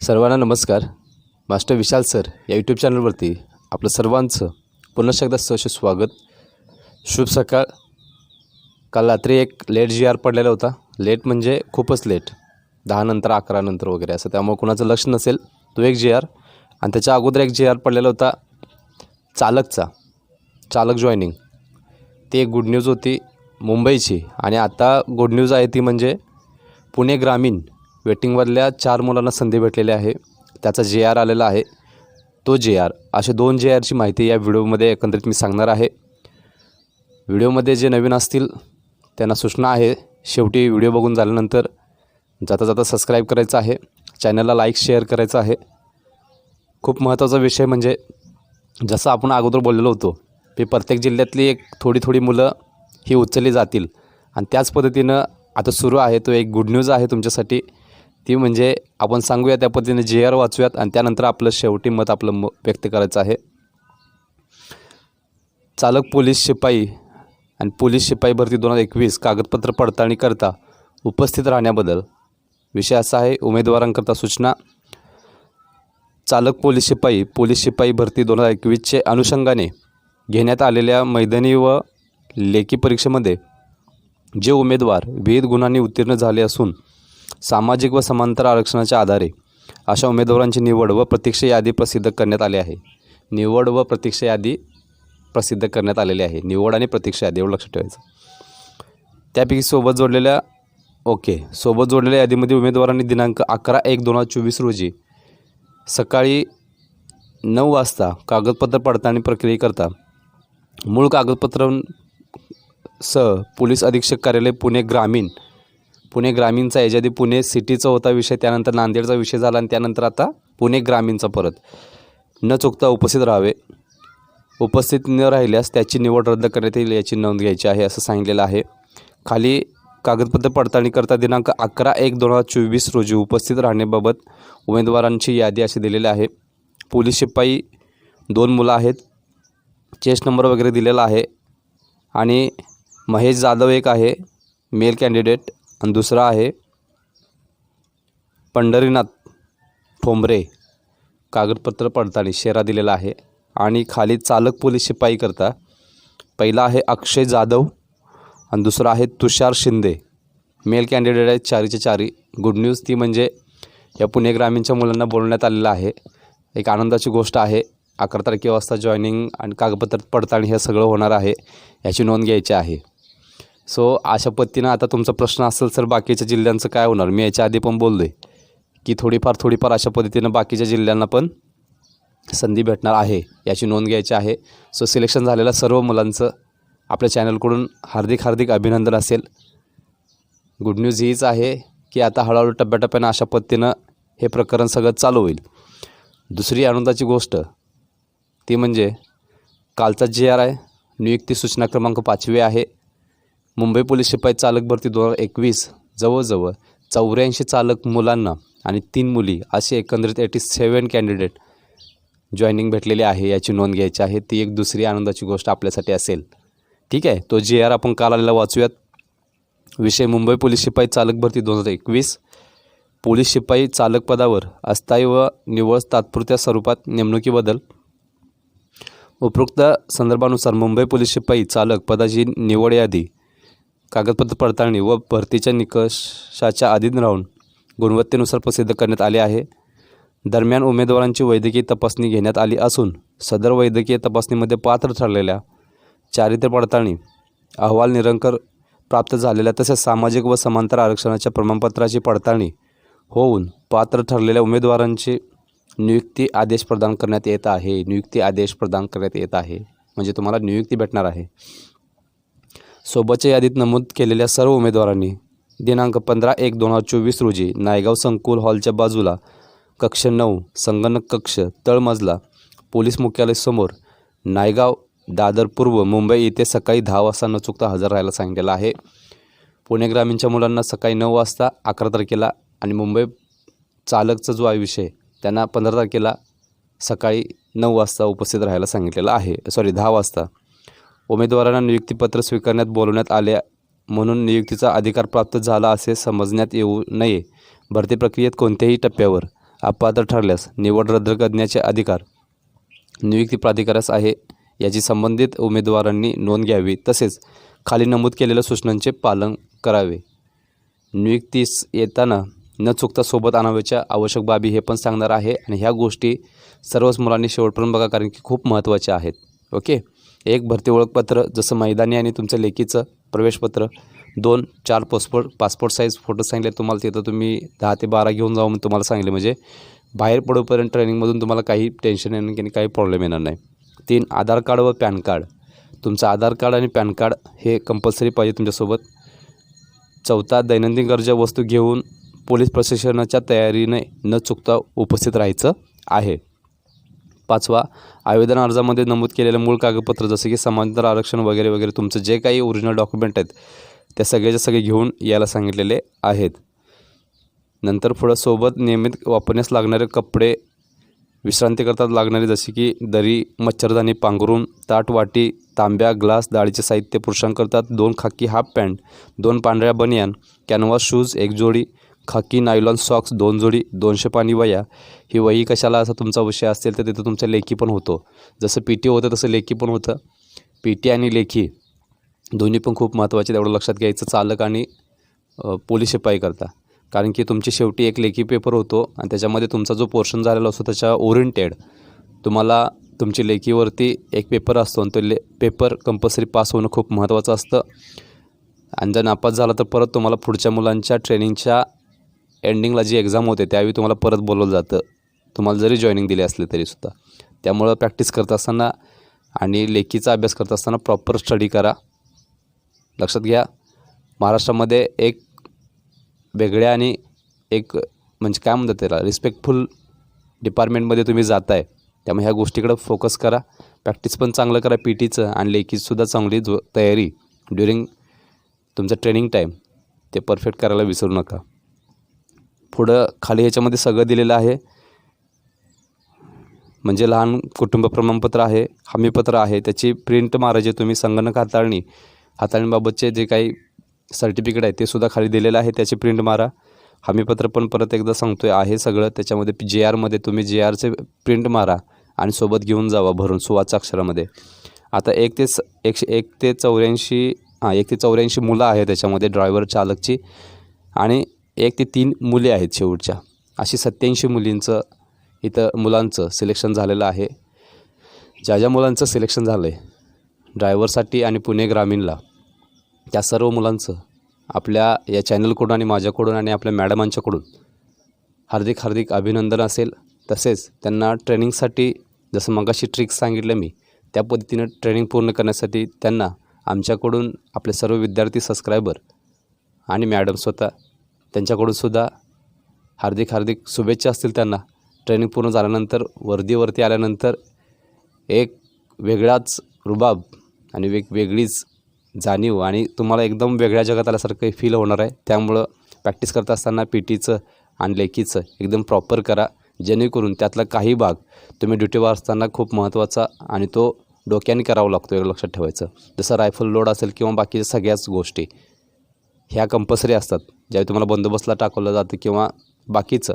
सर्वांना नमस्कार. Master Vishal sir या यूट्यूब चॅनलवरती आपलं सर्वांचं पुन्हा एकदा सहर्ष स्वागत. शुभ सकाळ. काल रात्री एक लेट जी आर पडलेला होता. लेट म्हणजे खूपच लेट दहानंतर अकरानंतर वगैरे असं. त्यामुळे कुणाचं लक्ष नसेल. तो एक जी आर आणि त्याच्या अगोदर एक जी आर पडलेला होता. चालकचा. चालक जॉईनिंग ती एक गुड न्यूज होती मुंबईची. आणि आता गुड न्यूज आहे ती म्हणजे पुणे ग्रामीण वेटिंगमधल्या चार मुलांना संधी भेटलेली आहे. त्याचा जे आर आलेला आहे. तो जे आर असे दोन जे आरची माहिती या व्हिडिओमध्ये एकंदरीत मी सांगणार आहे. व्हिडिओमध्ये जे नवीन असतील त्यांना सूचना आहे. शेवटी व्हिडिओ बघून झाल्यानंतर जाता जाता सबस्क्राईब करायचं आहे. चॅनलला लाईक शेअर करायचं आहे. खूप महत्त्वाचा विषय म्हणजे जसं आपण अगोदर बोललेलो होतो की प्रत्येक जिल्ह्यातली एक थोडी थोडी मुलं ही उचलली जातील. आणि त्याच पद्धतीनं आता सुरू आहे तो एक गुड न्यूज आहे तुमच्यासाठी. ती म्हणजे आपण सांगूया त्या पद्धतीने जे आर वाचूयात आणि त्यानंतर आपलं शेवटी मत आपलं म व्यक्त करायचं आहे. चालक पोलीस शिपाई आणि पोलीस शिपाई भरती दोन हजार एकवीस कागदपत्र पडताळणी करता उपस्थित राहण्याबद्दल. विषय असा आहे उमेदवारांकरता सूचना. चालक पोलीस शिपाई पोलीस शिपाई भरती दोन हजार एकवीसचे अनुषंगाने घेण्यात आलेल्या मैदानी व लेखी परीक्षेमध्ये जे उमेदवार विविध गुणांनी उत्तीर्ण झाले असून सामाजिक व समांतर आरक्षणाच्या आधारे अशा उमेदवारांची निवड व प्रतीक्षा यादी प्रसिद्ध करण्यात आली आहे. निवड व प्रतीक्षा यादी प्रसिद्ध करण्यात आलेली आहे. निवड आणि प्रतीक्षा यादी एवढं लक्षात ठेवायचं. त्यापैकी सोबत जोडलेल्या ओके सोबत जोडलेल्या यादीमध्ये उमेदवारांनी दिनांक अकरा एक दोन हजार चोवीस रोजी सकाळी नऊ वाजता कागदपत्र पडताळणी प्रक्रियेकरता मूळ कागदपत्र सह पोलीस अधीक्षक कार्यालय पुणे ग्रामीण पुणे ग्रामीणचा याच्या आधी पुणे सिटीचा होता विषय त्यानंतर नांदेडचा विषय झाला आणि त्यानंतर आता पुणे ग्रामीणचा परत. न चुकता उपस्थित राहावे. उपस्थित न राहिल्यास त्याची निवड रद्द करण्यात येईल याची नोंद घ्यायची आहे असं सांगितलेलं आहे. खाली कागदपत्र पडताळणी करता दिनांक अकरा एक दोन हजार चोवीस रोजी उपस्थित राहण्याबाबत उमेदवारांची यादी अशी दिलेली आहे. पोलीस शिपाई दोन मुलं आहेत. चेस्ट नंबर वगैरे दिलेला आहे. आणि महेश जाधव एक आहे. मेल कॅन्डिडेट आणि दुसरा आहे पंढरीनाथ ठोंबरे. कागदपत्र पडताळणी शेरा दिलेला आहे. आणि खाली चालक पोलीस शिपाई करता पहिला आहे अक्षय जाधव आणि दुसरा आहे तुषार शिंदे. मेल कॅन्डिडेट आहे चारीचे चारी. गुड न्यूज ती म्हणजे या पुणे ग्रामीणच्या मुलांना बोलण्यात आलेलं आहे. एक आनंदाची गोष्ट आहे अकरा तारखेवाजता जॉईनिंग आणि कागदपत्र पडताळणी हे सगळं होणार आहे याची नोंद घ्यायची आहे. सो अशा पद्धतीनं आता तुमचा प्रश्न असेल सर बाकीच्या जिल्ह्यांचं काय होणार? मी याच्या आधी पण बोललो आहे की थोडीफार थोडीफार अशा पद्धतीनं बाकीच्या जिल्ह्यांना पण संधी भेटणार आहे याची नोंद घ्यायची आहे. सो सिलेक्शन झालेल्या सर्व मुलांचं आपल्या चॅनलकडून हार्दिक हार्दिक अभिनंदन असेल. गुड न्यूज हीच आहे की आता हळूहळू टप्प्याटप्प्यानं अशा पद्धतीनं हे प्रकरण सगळं चालू होईल. दुसरी आनंदाची गोष्ट ती म्हणजे कालचा जे आर आहे नियुक्ती सूचना क्रमांक पाचवी आहे. मुंबई पोलीस शिपाई चालक भरती दोन हजार एकवीस जवळजवळ चौऱ्याऐंशी चालक मुलांना आणि तीन मुली असे एकंदरीत एटी सेवन कॅन्डिडेट जॉईनिंग भेटलेली आहे याची नोंद घ्यायची आहे. ती एक दुसरी आनंदाची गोष्ट आपल्यासाठी असेल. ठीक आहे? तो जे आर आपण काल आलेला वाचूयात. विषय मुंबई पोलीस शिपाई चालक भरती दोन हजार एकवीस. पोलीस शिपाई चालक पदावर अस्थायी व निवळ तात्पुरत्या स्वरूपात नेमणुकीबद्दल. उपरोक्त संदर्भानुसार मुंबई पोलीस शिपाई चालक पदाची निवड यादी कागदपत्र पडताळणी व भरतीच्या निकषाच्या अधीन राहून गुणवत्तेनुसार प्रसिद्ध करण्यात आले आहे. दरम्यान उमेदवारांची वैद्यकीय तपासणी घेण्यात आली असून सदर वैद्यकीय तपासणीमध्ये पात्र ठरलेल्या चारित्र्य पडताळणी अहवाल निरंकर प्राप्त झालेल्या तसेच सामाजिक व समांतर आरक्षणाच्या प्रमाणपत्राची पडताळणी होऊन पात्र ठरलेल्या उमेदवारांची नियुक्ती आदेश प्रदान करण्यात येत आहे. नियुक्ती आदेश प्रदान करण्यात येत आहे. म्हणजे तुम्हाला नियुक्ती भेटणार आहे. सोबतच्या यादीत नमूद केलेल्या सर्व उमेदवारांनी दिनांक पंधरा एक दोन हजार चोवीस रोजी नायगाव संकुल हॉलच्या बाजूला कक्ष नऊ संगणक कक्ष तळमजला पोलीस मुख्यालयासमोर नायगाव दादर पूर्व मुंबई येथे सकाळी दहा वाजता न चुकता हजर राहायला सांगितलेलं आहे. पुणे ग्रामीणच्या मुलांना सकाळी नऊ वाजता अकरा तारखेला आणि मुंबई चालकचा जो आहे विषय त्यांना पंधरा तारखेला सकाळी नऊ वाजता उपस्थित राहायला सांगितलेलं आहे. सॉरी दहा वाजता. उमेदवारांना नियुक्तीपत्र स्वीकारण्यात बोलवण्यात आले म्हणून नियुक्तीचा अधिकार प्राप्त झाला असे समजण्यात येऊ नये. भरती प्रक्रियेत कोणत्याही टप्प्यावर अपात्र ठरल्यास निवड रद्द करण्याचे अधिकार नियुक्ती प्राधिकारास आहे. याची संबंधित उमेदवारांनी नोंद घ्यावी. तसेच खाली नमूद केलेल्या सूचनांचे पालन करावे. नियुक्तीस येताना न चुकता सोबत आणावयाच्या आवश्यक बाबी हे पण सांगणार आहे. आणि ह्या गोष्टी सर्वच मुलांनी शेवटपर्यंत बघा कारण की खूप महत्त्वाच्या आहेत. ओके? एक भरती ओळखपत्र जसं मैदानी आणि तुमचं लेखीचं प्रवेशपत्र दोन चार पासपोर्ट पासपोर्ट साईज फोटो सांगितले तुम्हाला तिथं तुम्ही दहा ते बारा घेऊन जाऊ म्हणून तुम्हाला सांगितले. म्हणजे बाहेर पडोपर्यंत ट्रेनिंगमधून तुम्हाला काही टेन्शन येणार की काही प्रॉब्लेम येणार नाही. तीन आधार कार्ड व पॅन कार्ड. तुमचं आधार कार्ड आणि पॅन कार्ड हे कंपल्सरी पाहिजे तुमच्यासोबत. चौथा दैनंदिन गरजा वस्तू घेऊन पोलीस प्रशासनाच्या तयारीने न चुकता उपस्थित राहायचं आहे. पाचवा आवेदन अर्जामध्ये नमूद केलेलं मूळ कागदपत्र जसं की समांतर आरक्षण वगैरे वगैरे तुमचं जे काही ओरिजिनल डॉक्युमेंट आहेत त्या सगळ्याच्या सगळे घेऊन यायला सांगितलेले आहेत. नंतर पुढं सोबत नियमित वापरण्यास लागणारे कपडे विश्रांती करतात लागणारे जसे की दरी मच्छरदाणी पांघरून ताट वाटी तांब्या ग्लास डाळीचे साहित्य पुरुषांकरतात दोन खाकी हाफ पॅन्ट दोन पांढऱ्या बनियान कॅनव्हास शूज एक जोडी खाकी नायलॉन सॉक्स दोन जोडी दोनशे पाणी वया. ही वही कशाला असा तुमचा विषय असेल तर तिथं तुमचा लेखी पण होतो. जसं पी टी होतं तसं लेखी पण होतं. पी टी आणि लेखी दोन्ही पण खूप महत्त्वाचे तेवढं लक्षात घ्यायचं चालक आणि पोलीस शिपाई करता. कारण की तुमची शेवटी एक लेखी पेपर होतो आणि त्याच्यामध्ये तुमचा जो पोर्शन झालेला असतो त्याच्या ओरिएंटेड तुम्हाला तुमची लेखीवरती एक पेपर असतो आणि तो ले पेपर कंपल्सरी पास होणं खूप महत्त्वाचं असतं. आणि जर नापास झाला तर परत तुम्हाला पुढच्या मुलांच्या ट्रेनिंगच्या एंडिंगला जी एक्झाम होते त्यावेळी तुम्हाला परत बोलवलं जातं. तुम्हाला जरी जॉईनिंग दिली असली तरीसुद्धा त्यामुळं प्रॅक्टिस करत असताना आणि लेखीचा अभ्यास करत असताना प्रॉपर स्टडी करा. लक्षात घ्या महाराष्ट्रामध्ये एक वेगळ्या आणि एक म्हणजे काय म्हणतात त्याला रिस्पेक्टफुल डिपार्टमेंटमध्ये तुम्ही जात आहे त्यामुळे ह्या गोष्टीकडं फोकस करा. प्रॅक्टिस पण चांगलं करा पी टीचं आणि लेखीसुद्धा चांगली जो तयारी ड्युरिंग तुमचं ट्रेनिंग टाईम ते परफेक्ट करायला विसरू नका. पुढं खाली ह्याच्यामध्ये सगळं दिलेलं आहे. म्हणजे लहान कुटुंब प्रमाणपत्र आहे हमीपत्र आहे त्याची प्रिंट मारायची तुम्ही संगणक हाताळणी हाताळणीबाबतचे जे काही सर्टिफिकेट आहे ते सुद्धा खाली दिलेलं आहे त्याची प्रिंट मारा. हमीपत्र पण परत एकदा सांगतो आहे आहे सगळं त्याच्यामध्ये जे आरमध्ये तुम्ही जे आरचे प्रिंट मारा आणि सोबत घेऊन जावा भरून सुवाच्या अक्षरामध्ये. आता एक ते स एकशे एक ते चौऱ्याऐंशी हां एक ते चौऱ्याऐंशी मुलं आहे त्याच्यामध्ये ड्रायव्हर चालकची. आणि एक ते तीन मुले आहेत शेवटच्या. अशी सत्याऐंशी मुलींचं इथं मुलांचं सिलेक्शन झालेलं आहे. ज्या ज्या मुलांचं सिलेक्शन झालं आहे ड्रायव्हरसाठी आणि पुणे ग्रामीणला त्या सर्व मुलांचं आपल्या या चॅनलकडून आणि माझ्याकडून आणि आपल्या मॅडमांच्याकडून हार्दिक हार्दिक अभिनंदन असेल. तसेच त्यांना ट्रेनिंगसाठी जसं मगाशी ट्रिक्स सांगितलं मी त्या पद्धतीनं ट्रेनिंग पूर्ण करण्यासाठी त्यांना आमच्याकडून आपले सर्व विद्यार्थी सबस्क्रायबर आणि मॅडम स्वतः त्यांच्याकडून सुद्धा हार्दिक हार्दिक शुभेच्छा असतील त्यांना. ट्रेनिंग पूर्ण झाल्यानंतर वर्दीवरती आल्यानंतर एक वेगळाच रुबाब आणि वेग वेगळीच जाणीव आणि तुम्हाला एकदम वेगळ्या जगात आल्यासारखं फील होणार आहे. त्यामुळं प्रॅक्टिस करत असताना पी टीचं आणि लेखीचं एकदम प्रॉपर करा. जेणेकरून त्यातला काही भाग तुम्ही ड्युटीवर असताना खूप महत्त्वाचा आणि तो डोक्याने करावा लागतो एवढं लक्षात ठेवायचं. जसं रायफल लोड असेल किंवा बाकीच्या सगळ्याच गोष्टी. ह्या कंपल्सरी असतात. ज्यावेळी तुम्हाला बंदोबस्तला टाकवलं जातं किंवा बाकीचं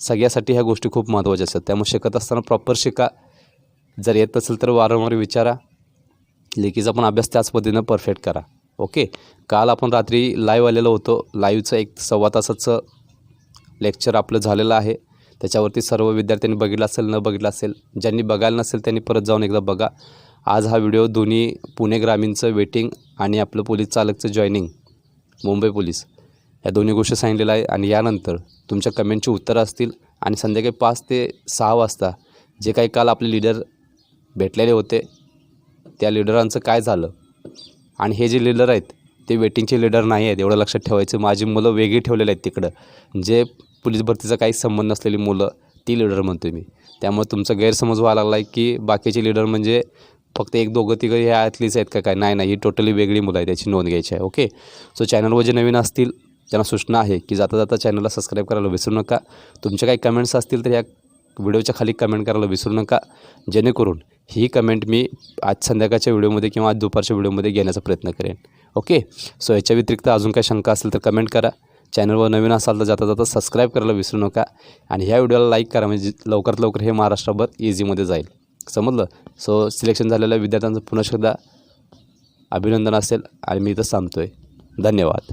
सगळ्यासाठी ह्या गोष्टी खूप महत्त्वाच्या असतात. त्यामुळे शिकत असताना प्रॉपर शिका. जर येत असेल तर वारंवार विचारा. लेखीचा पण अभ्यास त्याच पद्धतीनं परफेक्ट करा. ओके काल आपण रात्री लाईव्ह आलेलो होतो. लाईव्हचं एक सव्वा तासाचं लेक्चर आपलं झालेलं आहे. त्याच्यावरती सर्व विद्यार्थ्यांनी बघितलं असेल न बघितलं असेल ज्यांनी बघायला नसेल त्यांनी परत जाऊन एकदा बघा. आज हा व्हिडिओ दोन्ही पुणे ग्रामीणचं वेटिंग आणि आपलं पोलीस चालकचं जॉईनिंग मुंबई पोलीस. या दोन्ही गोष्टी सांगितलेल्या आहे आणि यानंतर तुमच्या कमेंटची उत्तरं असतील आणि संध्याकाळी पाच ते सहा वाजता जे काही काल आपले लीडर भेटलेले होते त्या लिडरांचं काय झालं? आणि हे जे लीडर आहेत ते वेटिंगचे लीडर नाही आहेत एवढं लक्षात ठेवायचं. माझी मुलं वेगळी ठेवलेली आहेत तिकडं. जे पोलीस भरतीचा काही संबंध नसलेली मुलं ती लीडर म्हणतो मी. त्यामुळे तुमचा गैरसमज व्हायला लागला आहे की बाकीचे लीडर म्हणजे फक्त एक दोघं तिघं ह्या आतलीच आहेत का काय? नाही नाही. ही टोटली वेगळी मुलं आहे त्याची नोंद घ्यायची आहे ओके सो चॅनलवर जे नवीन असतील त्यांना सूचना आहे की जाता जाता चॅनलला सबस्क्राईब करायला विसरू नका. तुमच्या काही कमेंट्स असतील तर या व्हिडिओच्या खाली कमेंट करायला विसरू नका. जेणेकरून ही कमेंट मी आज संध्याकाळच्या व्हिडिओमध्ये किंवा आज दुपारच्या व्हिडिओमध्ये घेण्याचा प्रयत्न करेन ओके सो याच्या व्यतिरिक्त अजून काही शंका असेल तर कमेंट करा. चॅनलवर नवीन असाल तर जाता जाता सबस्क्राईब करायला विसरू नका. आणि ह्या व्हिडिओला लाईक करा म्हणजे लवकरात लवकर हे महाराष्ट्रभर इझीमध्ये जाईल. समजलं? सो सिलेक्शन झालेल्या विद्यार्थ्यांचं पुन्हा एकदा अभिनंदन असेल आणि मी इथं थांबतो आहे धन्यवाद.